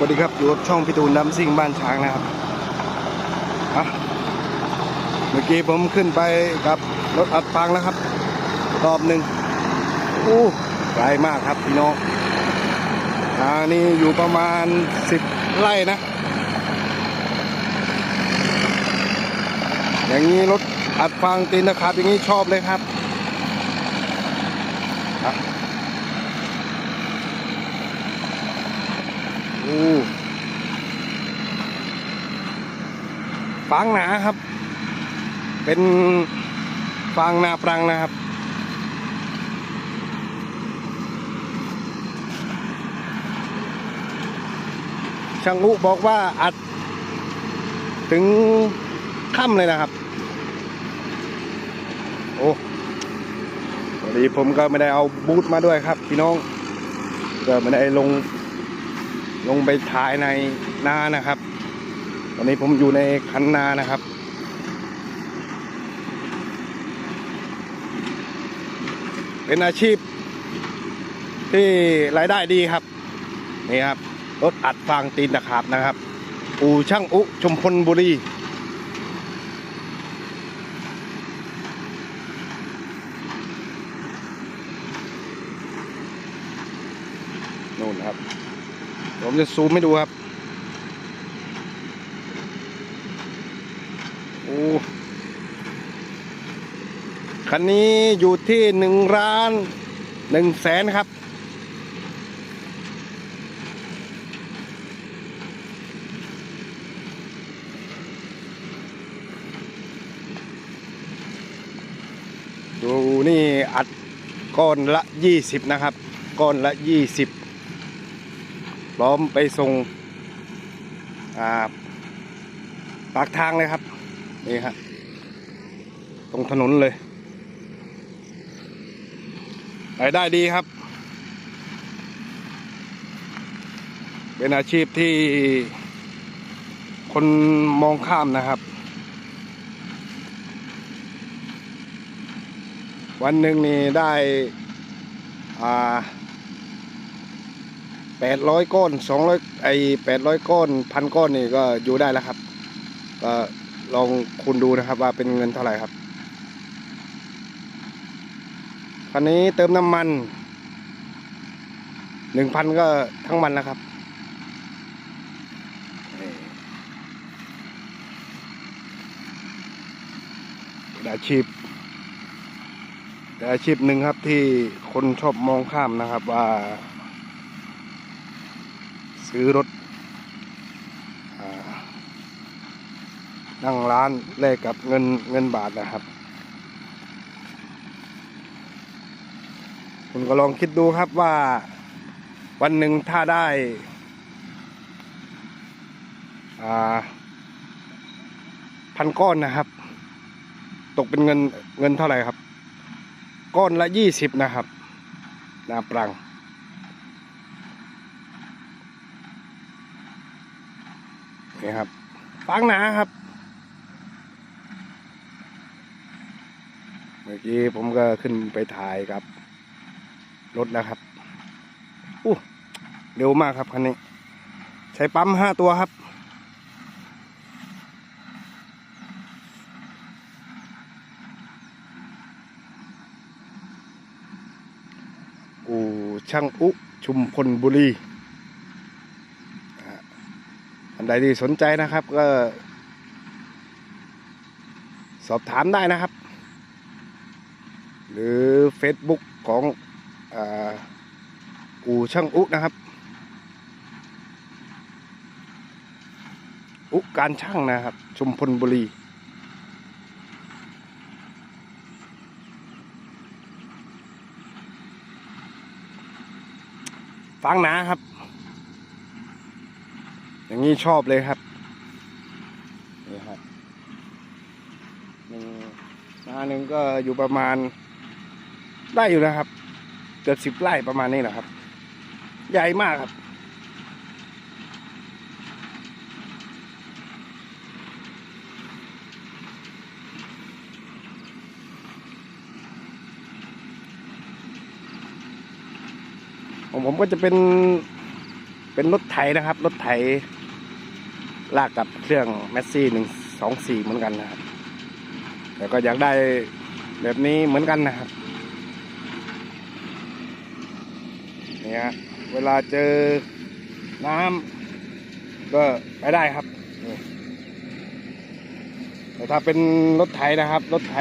วัสดีครับ อยู่กับช่องพี่ตูนดำซิ่งบ้านช้างนะครับ เมื่อกี้ผมขึ้นไปกับรถอัดฟางแล้วครับ รอบหนึ่งอู้ไกลมากครับพี่น้องทางนี้อยู่ประมาณสิบไร่นะ อย่างนี้รถอัดฟางตีนนะครับอย่างนี้ชอบเลยครับอะ โอ้ฟางหนาครับ เป็นฟางนาปรังนะครับช่างอุบอกว่าอัดถึงค่ำเลยนะครับ โอ้พอดีผมก็ไม่ได้เอาบูทมาด้วยครับ พี่น้อง ก็ไม่ได้ลง ลงไปถ่ายในนานะครับ ตอนนี้ผมอยู่ในคันนานะครับ เป็นอาชีพ ที่รายได้ดีครับ นี่ครับ รถอัดฟางตีนตะขาบนะครับ อู่ช่างอุชมพลบุรีนู่นครับ ผมจะซูมให้ดูครับ โอ้คันนี้อยู่ที่หนึ่งล้านหนึ่งแสนครับ ดูนี่อัดก้อนละยี่สิบนะครับ ก้อนละยี่สิบ พร้อมไปส่งปากทางเลยครับ นี่ครับตรงถนนเลยรายได้ดีครับ เป็นอาชีพที่คนมองข้ามนะครับ วันหนึ่งนี่ได้อ่า แปดร้อยก้อนสองร้อยไอแปดร้อยก้อนพันก้อนนี่ก็อยู่ได้แล้วครับ ก็ลองคุณดูนะครับว่าเป็นเงินเท่าไหร่ครับคันนี้เติมน้ำมันหนึ่งพันก็ทั้งมันแล้วครับนี่เป็นอาชีพเป็นอาชีพหนึ่งครับที่คนชอบมองข้ามนะครับว่า ซื้อรถอนั่งร้านแลกกับเงินเงินบาทนะครับ คุณก็ลองคิดดูครับว่าวันหนึ่งถ้าได้พันก้อนนะครับ ตกเป็นเงินเงินเท่าไหร่ครับ ก้อนละยี่สิบนะครับ นาปรัง นี่ครับฟางหนาครับ เมื่อกี้ผมก็ขึ้นไปถ่ายกับ รถแล้วครับอู้เร็วมากครับคันนี้ ใช้ปั๊มห้าตัวครับอู่ช่างอุชุมพลบุรี อัน ใดที่สนใจนะครับก็ สอบถามได้นะครับ หรือ Facebook ของอู่ช่างอุนะครับ อุการช่างนะครับ ชุมพลบุรีฟังนาครับ อย่างนี้ชอบเลยครับนี่ครับหนึ่งนาหนึ่งก็อยู่ประมาณได้อยู่นะครับ เกือบสิบไร่ประมาณนี้แหละครับ ใหญ่มากครับของผมก็จะเป็นเป็นรถไถนะครับ รถไถ ลากกับเครื่องแมสซี่หนึ่งสองสี่เหมือนกันนะครับ แต่ก็อยากได้แบบนี้เหมือนกันนะครับเนี่ยเวลาเจอน้ำก็ไปได้ครับ แต่ถ้าเป็นรถไถนะครับ รถไถ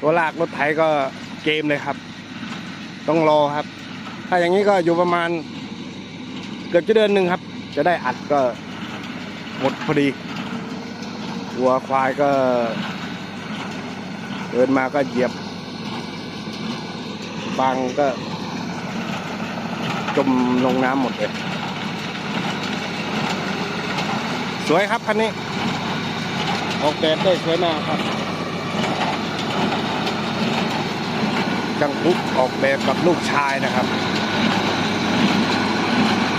ตัวลากรถไถก็เกมเลยครับ ต้องรอครับ ถ้าอย่างนี้ก็อยู่ประมาณเกือบจะเดือนหนึ่งครับ จะได้อัดก็หมดพอดีวัวควายก็ เดินมาก็เหยียบฟังก็ จมลงน้ำหมดเลย สวยครับคันนี้ ออกแบบได้สวยมากครับ จังปุ๊กออกแบบกับลูกชายนะครับ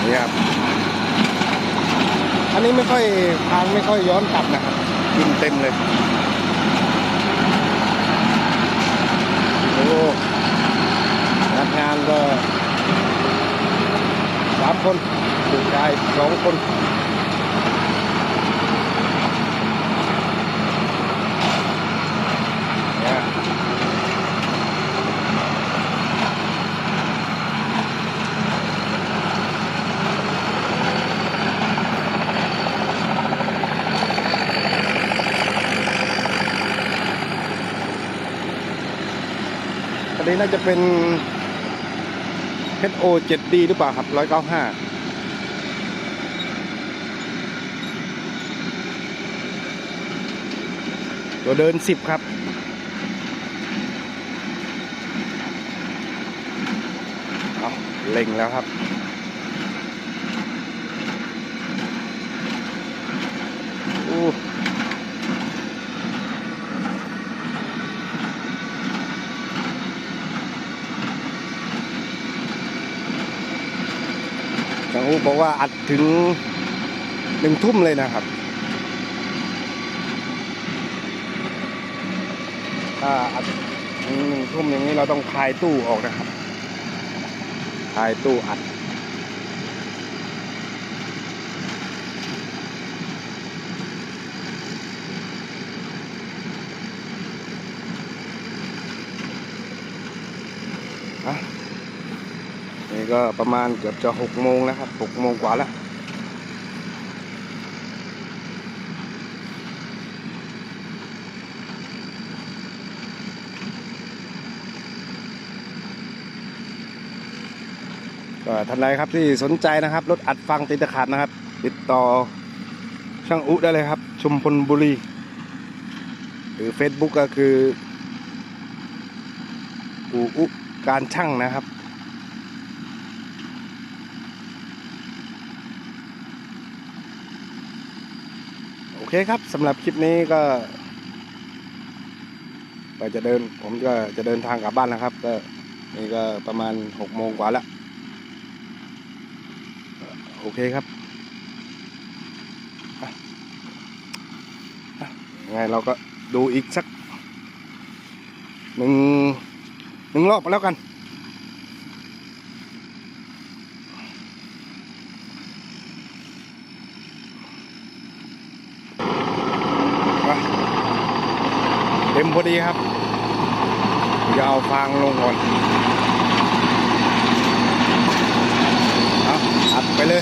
นี่ครับ อันนี้ไม่ค่อยทางไม่ค่อยย้อนกลับนะครับกินเต็มเลยโอ้รับงานก็สามคนผู้ชายสองคน นี้น่าจะเป็น HO 7D หรือเปล่าครับ 195ตัวเดิน10ครับ เอาเล็งแล้วครับ จังอูบอกว่าอัดถึงหนึ่งทุ่มเลยนะครับถ้าอัดถึงหนึ่งทุ่มอย่างนี้เราต้องคลายตู้ออกนะครับคลายตู้อัด ก็ประมาณเกือบจะหกโมงแล้วครับหกโมงกว่าแล้วก็ท่านใดครับที่สนใจนะครับรถอัดฟังติดตะขาดนะครับ ติดต่อช่างอุได้เลยครับ ชุมพลบุรี หรือ Facebook ก็คืออูอุการช่างนะครับ เคครับสำหรับคลิปนี้ก็ก็จะเดินผมก็จะเดินทางกลับบ้านแล้วครับ ก็นี่ก็ประมาณหกโมงกว่าแล้ว โอเคครับอะอะยังไงเราก็ดูอีกสักหนึ่งหนึ่งรอบแล้วกัน อะเต็ม พอดีครับจะเอาฟางลงก่อนเอาอัดไปเลย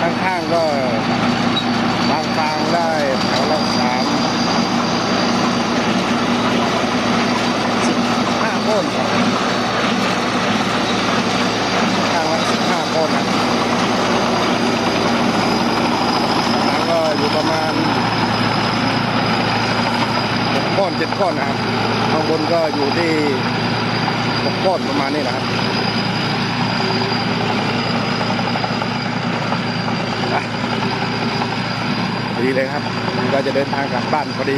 ข้างๆก็บางฟางได้แถวละสามสิบห้าต้นครับข้างละสิบห้าต้นนะแล้วก็อยู่ประมาณหกก้อนเจ็ดก้อนนะครับ ข้างบนก็อยู่ที่หกก้ อนประมาณนี้นะครับพอดีเลยครับก็จะเดินทางกลับบ้านพอดี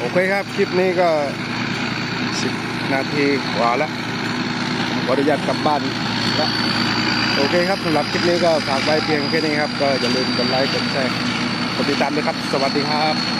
โอเคครับ คลิปนี้ก็สิบนาทีกว่าแล้วขออนุญาตกลับบ้านแล้วโอเคครับสำหรับคลิปนี้ก็ฝากไว้เพียงแค่นี้ครับ ก็อย่าลืมกดไลค์กดแชร์กดติดตามด้วยครับ สวัสดีครับ